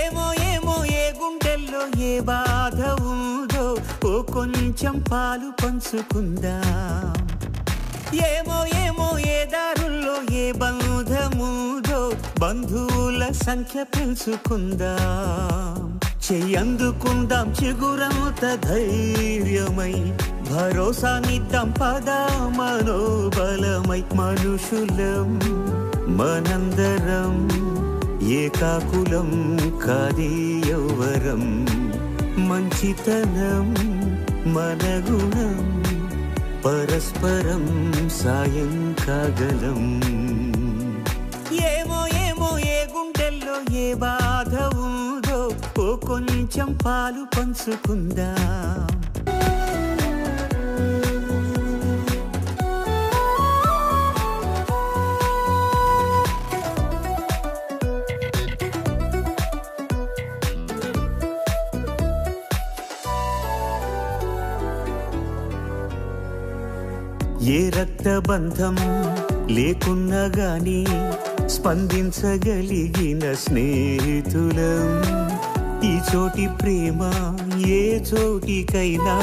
ఏమో ఏమో ఏ గుండెల్లో ఏ బాధ ఉందో ఓ కొంచెం పాలు పంచుకుందాం. ఏమో ఏమో ఏ దారుల్లో ఏ బంధముదో బంధువుల సంఖ్య పెంచుకుందాం. చెయ్యందుకుందాం చిగురంత ధైర్యమై భరోసానిద్దాం పద మనోబలమై మనుషులం మనందరం. ఏకాకులం కాదేయవరం మంచితనం మన గుణం పరస్పరం సాయం కాగలం. ఏమో ఏమో ఏ గుండెల్లో ఏ బాధ ఉందో ఓ కొంచెం పాలు పంచుకుందా. ఏ రక్తబంధం లేకున్నా గాని స్పందించగలిగిన స్నేహితులం. ఈ చోటి ప్రేమ ఏ చోటికైనా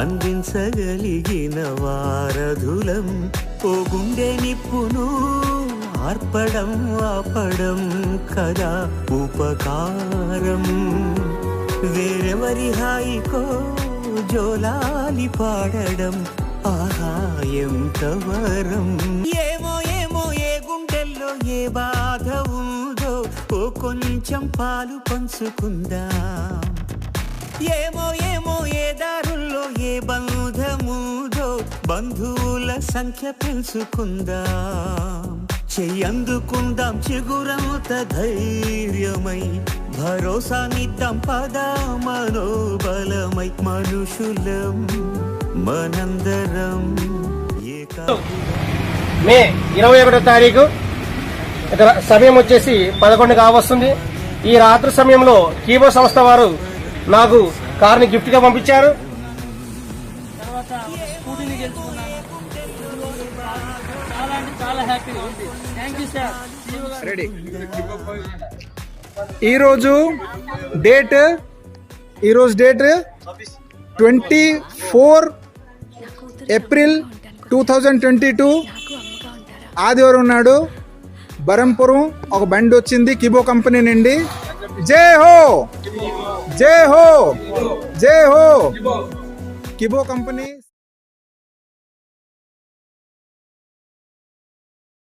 అందించగలిగిన వారధులం. ఓ గుండె నిప్పును ఆర్పడం ఆపడం కదా ఉపకారం. వేరెవరి హాయికో జోలాలి పాడడం ఆహాయం తవరం ఏమో ఏమో ఏ గుండెల్లో ఏ బాధ ఉందో ఓ కొంచెం పాలు పంచుకుందాం. ఏమో ఏమో ఏ దారుల్లో ఏ బంధముదో బంధువుల సంఖ్య పెంచుకుందాం. చెయ్యందుకుందాం చిగురంత ధైర్యమై భరోసానిద్దాం పద మనోబలమై. మనుషులం మనందరం ఏకా మే ఇరవై ఒకటో తారీఖు. ఇక్కడ సమయం వచ్చేసి పదకొండు కావస్తుంది ఈ రాత్రి సమయంలో కీబో సంస్థ వారు నాకు కార్ని గిఫ్ట్గా పంపించారు ఈరోజు డేట్ ఈరోజు date twenty four April two thousand twenty two ఆదివారం నాడు బరంపురం ఒక బండి వచ్చింది కిబో కంపెనీ నుండి. జై హో! జై హో! జై హో! కిబో కంపెనీ